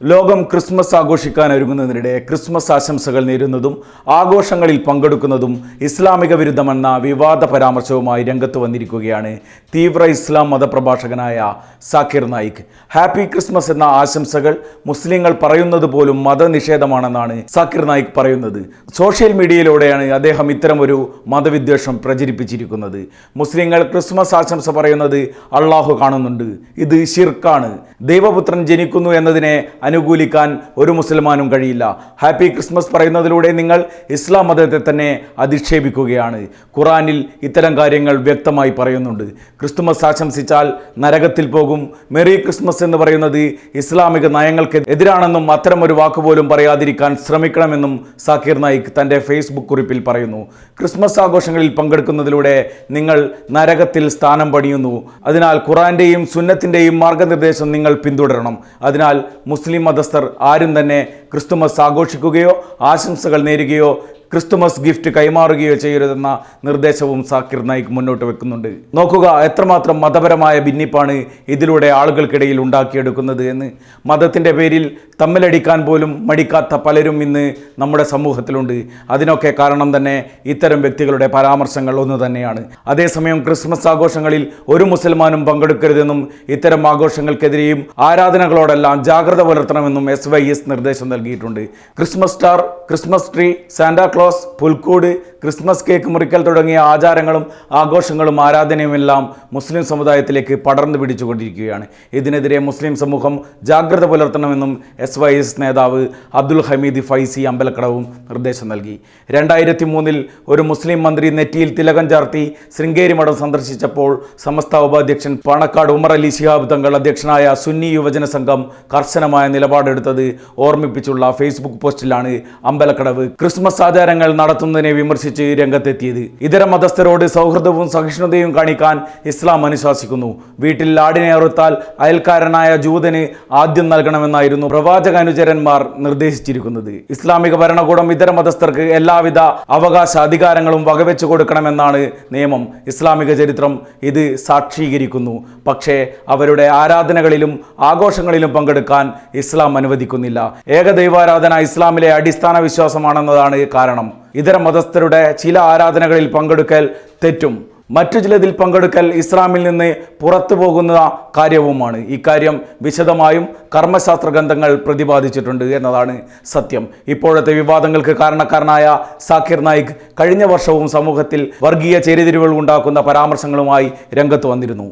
ലോകം ക്രിസ്മസ് ആഘോഷിക്കാൻ ഒരുങ്ങുന്നതിനിടെ ക്രിസ്മസ് ആശംസകൾ നേരുന്നതും ആഘോഷങ്ങളിൽ പങ്കെടുക്കുന്നതും ഇസ്ലാമിക വിരുദ്ധമെന്ന വിവാദ പരാമർശവുമായി രംഗത്ത് വന്നിരിക്കുകയാണ് തീവ്ര ഇസ്ലാം മതപ്രഭാഷകനായ സാക്കിർ നായിക്. ഹാപ്പി ക്രിസ്മസ് എന്ന ആശംസകൾ മുസ്ലിങ്ങൾ പറയുന്നത് പോലും മതനിഷേധമാണെന്നാണ് സാക്കിർ നായിക് പറയുന്നത്. സോഷ്യൽ മീഡിയയിലൂടെയാണ് അദ്ദേഹം ഇത്തരം ഒരു മതവിദ്വേഷം പ്രചരിപ്പിച്ചിരിക്കുന്നത്. മുസ്ലിങ്ങൾ ക്രിസ്മസ് ആശംസ പറയുന്നത് അള്ളാഹു കാണുന്നുണ്ട്. ഇത് ഷിർക്കാണ് ദൈവപുത്രൻ ജനിക്കുന്നു എന്നതിനെ അനുകൂലിക്കാൻ ഒരു മുസൽമാനും കഴിയില്ല. ഹാപ്പി ക്രിസ്മസ് പറയുന്നതിലൂടെ നിങ്ങൾ ഇസ്ലാം മതത്തെ തന്നെ അധിക്ഷേപിക്കുകയാണ്. ഖുറാനിൽ ഇത്തരം കാര്യങ്ങൾ വ്യക്തമായി പറയുന്നുണ്ട്. ക്രിസ്തുമസ് ആശംസിച്ചാൽ നരകത്തിൽ പോകും. മെറി ക്രിസ്മസ് എന്ന് പറയുന്നത് ഇസ്ലാമിക നയങ്ങൾക്ക് എതിരാണെന്നും അത്തരമൊരു വാക്കുപോലും പറയാതിരിക്കാൻ ശ്രമിക്കണമെന്നും സാക്കിർ നായിക് തന്റെ ഫേസ്ബുക്ക് കുറിപ്പിൽ പറയുന്നു. ക്രിസ്മസ് ആഘോഷങ്ങളിൽ പങ്കെടുക്കുന്നതിലൂടെ നിങ്ങൾ നരകത്തിൽ സ്ഥാനം പണിയുന്നു. അതിനാൽ ഖുറാന്റെയും സുന്നത്തിന്റെയും മാർഗനിർദ്ദേശം നിങ്ങൾ പിന്തുടരണം. അതിനാൽ മുസ്ലിം മതസ്ഥർ ആരും തന്നെ ക്രിസ്തുമസ് ആഘോഷിക്കുകയോ ആശംസകൾ നേരുകയോ ക്രിസ്തുമസ് ഗിഫ്റ്റ് കൈമാറുകയോ ചെയ്യരുതെന്ന നിർദ്ദേശവും സാക്കിർ നായിക് മുന്നോട്ട് വെക്കുന്നുണ്ട്. നോക്കുക എത്രമാത്രം മതപരമായ ഭിന്നിപ്പാണ് ഇതിലൂടെ ആളുകൾക്കിടയിൽ ഉണ്ടാക്കിയെടുക്കുന്നത് എന്ന്. മതത്തിന്റെ പേരിൽ തമ്മിലടിക്കാൻ പോലും മടിക്കാത്ത പലരും ഇന്ന് നമ്മുടെ സമൂഹത്തിലുണ്ട്. അതിനൊക്കെ കാരണം തന്നെ ഇത്തരം വ്യക്തികളുടെ പരാമർശങ്ങൾ ഒന്ന് തന്നെയാണ്. അതേസമയം ക്രിസ്മസ് ആഘോഷങ്ങളിൽ ഒരു മുസൽമാനും പങ്കെടുക്കരുതെന്നും ഇത്തരം ആഘോഷങ്ങൾക്കെതിരെയും ആരാധനകളോടെല്ലാം ജാഗ്രത പുലർത്തണമെന്നും എസ് വൈ എസ് നിർദ്ദേശം നൽകിയിട്ടുണ്ട്. Christmas star Christmas tree Santa Claus പുൽക്കൂട് ക്രിസ്മസ് കേക്ക് മുറിക്കൽ തുടങ്ങിയ ആചാരങ്ങളും ആഘോഷങ്ങളും ആരാധനയുമെല്ലാം മുസ്ലിം സമുദായത്തിലേക്ക് പടർന്നു പിടിച്ചുകൊണ്ടിരിക്കുകയാണ്. ഇതിനെതിരെ മുസ്ലിം സമൂഹം ജാഗ്രത പുലർത്തണമെന്നും എസ് വൈ എസ് നേതാവ് അബ്ദുൽ ഹമീദ് ഫൈസി അമ്പലക്കടവും നിർദ്ദേശം നൽകി. രണ്ടായിരത്തി മൂന്നിൽ ഒരു മുസ്ലിം മന്ത്രി നെറ്റിയിൽ തിലകം ചാർത്തി ശൃംഗേരി മഠം സന്ദർശിച്ചപ്പോൾ സമസ്ത ഉപാധ്യക്ഷൻ പാണക്കാട് ഉമർ അലി ശിഹാബ് തങ്ങൾ അധ്യക്ഷനായ സുന്നി യുവജന സംഘം കർശനമായ നിലപാടെടുത്തത് ഓർമ്മിപ്പിച്ചുള്ള ഫേസ്ബുക്ക് പോസ്റ്റിലാണ് അമ്പലക്കടവ്. ക്രിസ്മസ് ആചാരങ്ങൾ നടത്തുന്നതിനെ വിമർശിച്ച് രംഗത്തെത്തിയത്. ഇതര മതസ്ഥരോട് സൗഹൃദവും സഹിഷ്ണുതയും കാണിക്കാൻ ഇസ്ലാം അനുശാസിക്കുന്നു. വീട്ടിൽ ആടിനെ അറുത്താൽ അയൽക്കാരനായ ജൂതന് ആദ്യം നൽകണമെന്നായിരുന്നു പ്രവാചക അനുചരന്മാർ നിർദ്ദേശിച്ചിരിക്കുന്നത്. ഇസ്ലാമിക ഭരണകൂടം ഇതര മതസ്ഥർക്ക് എല്ലാവിധ അവകാശ അധികാരങ്ങളും വകവെച്ചു കൊടുക്കണമെന്നാണ് നിയമം. ഇസ്ലാമിക ചരിത്രം ഇത് സാക്ഷീകരിക്കുന്നു. പക്ഷേ അവരുടെ ആരാധനകളിലും ആഘോഷങ്ങളിലും പങ്കെടുക്കാൻ ഇസ്ലാം അനുവദിക്കുന്നില്ല. ഏകദൈവാരാധന ഇസ്ലാമിലെ അടിസ്ഥാന വിശ്വാസമാണെന്നതാണ് കാരണം ഇതര മതസ്ഥരുടെ ചില ആരാധനകളിൽ പങ്കെടുക്കൽ തെറ്റും. മറ്റു ചിലതിൽ പങ്കെടുക്കൽ ഇസ്ലാമിൽ നിന്ന് പുറത്തു പോകുന്ന കാര്യവുമാണ്. ഇക്കാര്യം വിശദമായും കർമ്മശാസ്ത്ര ഗ്രന്ഥങ്ങൾ പ്രതിപാദിച്ചിട്ടുണ്ട് എന്നതാണ് സത്യം. ഇപ്പോഴത്തെ വിവാദങ്ങൾക്ക് കാരണക്കാരനായ സാക്കിർ നായിക് കഴിഞ്ഞ വർഷവും സമൂഹത്തിൽ വർഗീയ ചേരിതിരിവുകൾ ഉണ്ടാക്കുന്ന പരാമർശങ്ങളുമായി രംഗത്ത് വന്നിരുന്നു.